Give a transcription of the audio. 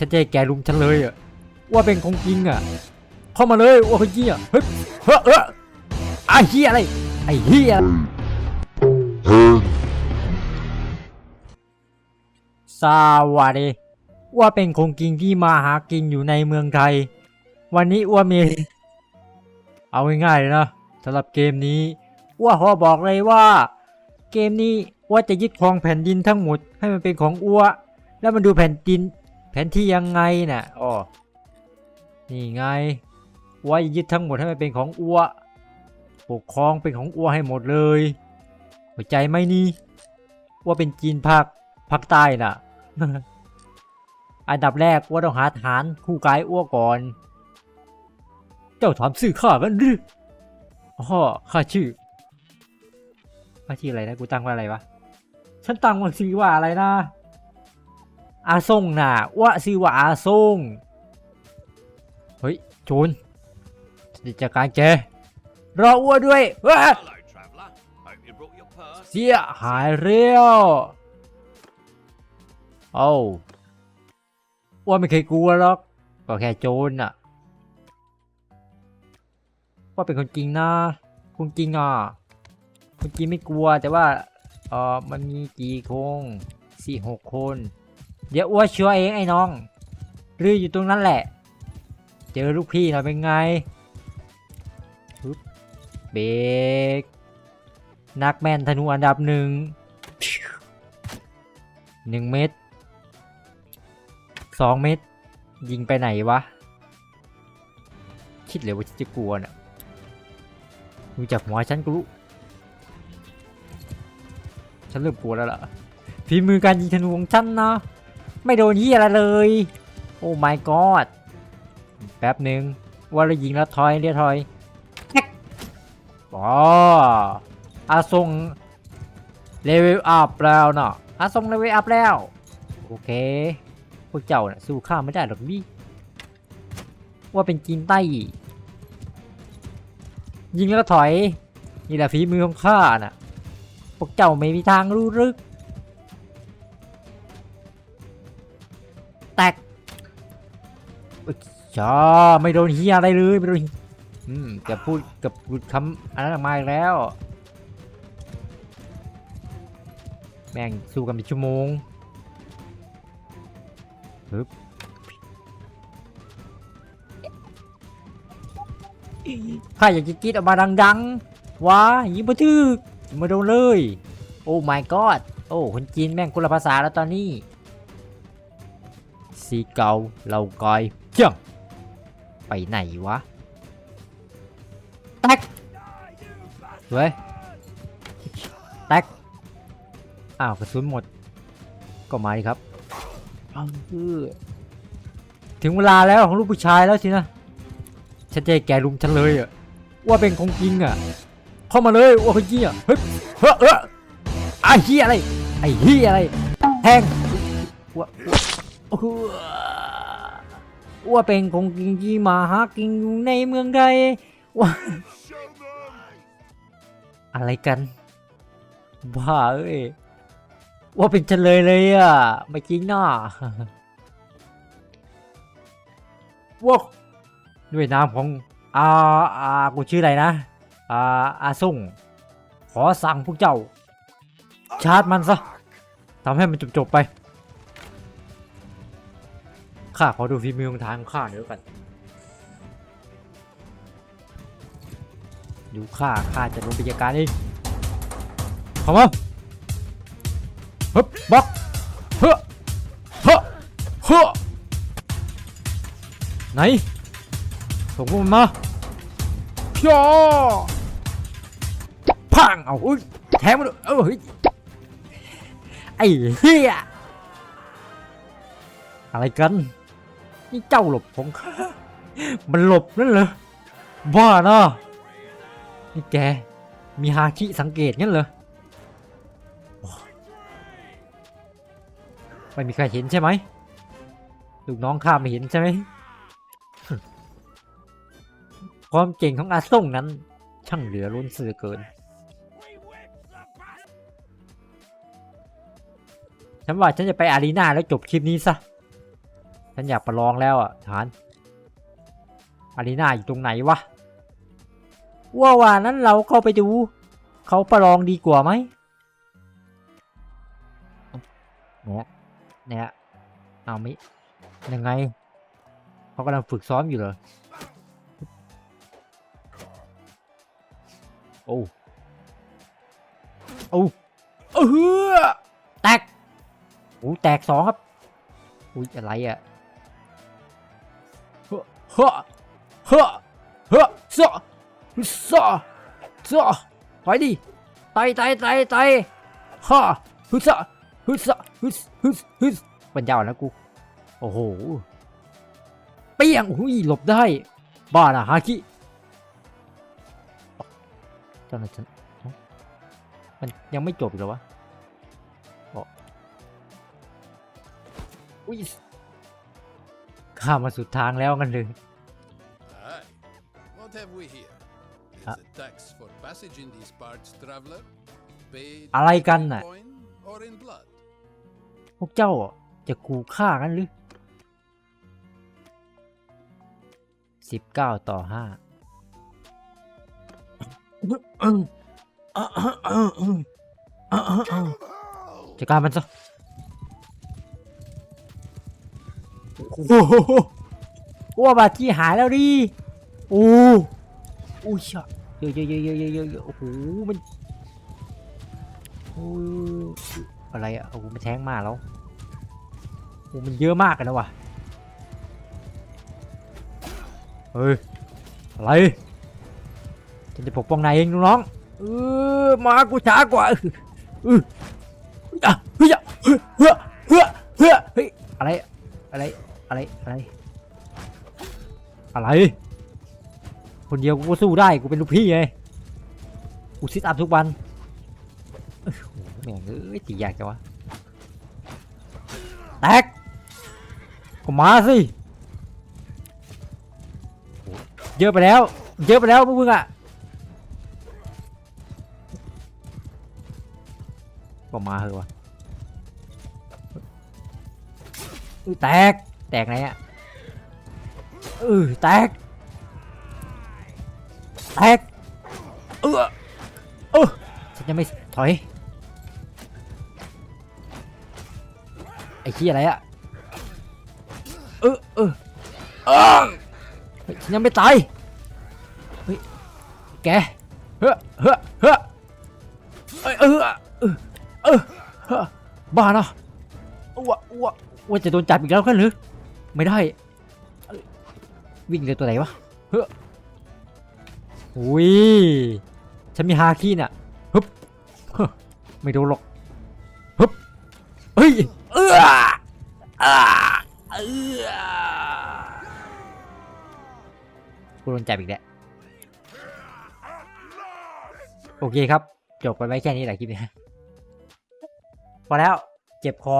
ฉันจะให้แกลุมฉันเลยอะว่าเป็นของจริงอะเข้ามาเลยว่าคนจริงอะเฮ้ยเฮ้ยเออไอ้เหี้ยอะไรไอ้เหี้ยสวัสดีว่าเป็นคงกิงที่มาหากินอยู่ในเมืองไทย วันนี้อ้ว่ามี เอาง่ายๆเลยนะสำหรับเกมนี้อ้ว่าขอบอกเลยว่า เกมนี้อ้ว่าจะยึดครองแผ่นดินทั้งหมดให้มันเป็นของอ้วแล้วมันดูแผ่นดิน แผนที่ยังไงน่ะอ๋อนี่ไงว่ายึดทั้งหมดให้มันเป็นของอ้วปกครองเป็นของอ้วให้หมดเลย หัวใจไหมนี่ว่าเป็นจีนภาคภาคใต้น่ะ อันดับแรกว่าต้องหาฐานคู่กายอ้วก่อน เจ้าถามชื่อข้ากันหรืออ๋อข้าชื่อข้าชื่ออะไรนะกูตั้งว่าอะไรวะ ฉันตั้งว่าชื่อว่าอะไรนะ อาซงน่ะว่าชื่อว่าอาซงเฮ้ยโจรจะจัดการแกรออ้วด้วยว้าเสียหายเรียวโอ้าว่าไม่เคยกลัวหรอก ก็แค่โจรน่ะ ว่าเป็นคนจริงนะคนจริงอะคนจริงไม่กลัวแต่ว่าเออมันมีกี่คงสี่หกคน เดี๋ยวอ้วช่วเองไอ้น้องรืออยู่ตรงนั้นแหละ เจอลูกพี่หน่อยเป็นไงปึ๊บเบกนักแม่นธนูอันดับหนึ่งหนึ่งเม็ดสองเม็ดยิงไปไหนวะ คิดเลยว่าจะกลัวน่ะดูจากหัวฉันก็รู้ฉันเริ่มกลัวแล้วล่ะฝีมือการยิงธนูของฉันนะ ไม่โดนยี่อะไรเลย โอ้ my god แป๊บหนึ่งว่าเรายิงแล้วถอยเรียกถอยแท็กอ๋ออาทรงเลเวลอัพแล้วเนาะอาทรงเลเวลอัพแล้ว โอเค พวกเจ้าน่ะสู้ข้าไม่ได้หรอกดิว่าเป็นจีนใต้ ยิงแล้วถอย นี่แหละฝีมือของข้าน่ะ พวกเจ้าไม่มีทางรู้รึก จ้าไม่โดนเฮียอะไรเลยไม่โดนอืมจะพูดกับพูดคำอันนั้นออกมาอีกแล้ว แม่งสู้กันเป็นชั่วโมงปึ๊บข้าอยากจะกรีดออกมาดังๆว้ายิงมาทึกมาโดนเลย โอ้ my god โอ้ คนจีนแม่งคนละภาษาแล้วตอนนี้ สีเกาเรากอย จ้งไปไหนวะแตกเว้ยแตกอ้าวกระสุนหมด ก็มาดิครับเอาเออถึงเวลาแล้วของลูกผู้ชายแล้วสินะฉันจะให้แกลุมฉันเลยอะว่าเป็นของจริงอะเข้ามาเลยว่าเป็นจริงอะเฮ้ยเฮ้ยเฮ้ยไอ้เหี้ยอะไรไอ้เหี้ยอะไรแทงว่า ว่าว่าเป็นของจริงที่มาหากินอยู่ในเมืองไทยว่าอะไรกัน บ้าเอ้ยว่าเป็นเฉลยเลยอะไม่จริงน่ะว้าด้วยนามของอาอากูชื่ออะไรนะอาอาซุ่งขอสั่งพวกเจ้า ชาร์จมันซะทำให้มันจบๆไป ข้าขอดูฝีมือของทางข้าเดี๋ยวกันดูข้าข้าจะลงไปจัดการเองเข้ามาฮึบบล็อกเฮ้อเฮ้อเฮ้อไหนส่งพวกมันมาย่อพังเอาอุ้ยแทงมันด้วยเออเฮ้ยไอ้เหี้ยอะไรกัน นี่เจ้าหลบของข้ามันหลบนั่นเหรอบ้าเนาะนี่แก มีฮาคิสังเกตงั้นเหรอไม่มีใครเห็นใช่ไหมลูกน้องข้าไม่เห็นใช่ไหมความเก่งของอาส่งนั้น ช่างเหลือล้นเสือเกิน ฉันว่าฉันจะไปอารีนาแล้วจบคลิปนี้ซะ ฉันอยากประลองแล้วอะฐานอารีนาอยู่ตรงไหนวะว่าว่านั้นเราเข้าไปดู เขาประลองดีกว่าไหมเนี่ยเนี่ยเอามิยังไงเขากำลังฝึกซ้อมอยู่เหรอโอ้โอ้เออแตกโอ้แตกสองครับอุ้ยอะไรอะเฮ้อเฮ้อเฮ้อเฮ้อซอซอซอไปดิไตไตไตไตฮ่าฮึซะฮึซะฮึสฮึสฮึสปัญญาอ่อนนะกู โอ้โห เปี้ยงอุ้ยหลบได้ บ้านะฮาคิจ้าหน้าที่มันยังไม่จบอีกเหรอวะอ๋ออุ้ย ข้ามมาสุดทางแล้วกันเลย Aye. What have we here? Is Ah. a tax for passage in these parts, traveler? Paid อะไรกันน่ะ in coin or in blood? พวกเจ้าอะจะขู่ฆ่ากันหรือสิบเก้าต่อห้า จัดการมันซะ โอ้โหว่าบาดที่หายแล้วดิโอ้โอ้ยเยอะเยอะเยอะเยอะเยอะเยอะโอ้โหมันโอ้ยอะไรอะโอ้โหมันแทงมากแล้วโอ้มันเยอะมากกันนะวะเฮ้ยอะไรฉันจะปกป้องนายเองน้องเออมากูช้ากว่าเอออะเฮ้ยอะเฮ้ยเฮ้ยเฮ้ยเฮ้ยเฮ้ยอะไรอะไร อะไรอะไร อะไร คนเดียวกูก็สู้ได้กูเป็นลูกพี่ไงกูซิทอัพทุกวันโอ้โหแม่งเอ้ยตียากจังวะแตกก็มาสิเยอะไปแล้ว เยอะไปแล้วพวกมึงอะก็มาเหอะวะอุ๊ยแตก แตกไหนอะเออแตก แตก เออเออฉันจะไม่ถอย ไอ้ขี้อะไรอะเออเออเออเฮ้ยฉันยังไม่ตาย เฮ้ย แก เฮ้อเฮ้อเฮ้อเอยเออเออเออเฮ้อบ้าเนาะอ้วอ้วอ้วจะโดนจับอีกแล้วกันหรือ ไม่ได้ วิ่งเร็วตัวไหนวะ เฮ้ออุ้ยฉันมีฮาคีน่ะฮึบฮไม่โดนหรอกฮึบเฮ้ยเออเออเออกูโดนจับอีกแล้วโอเคครับ จบไปไว้แค่นี้แหละคลิปนี้พอแล้ว เจ็บคอ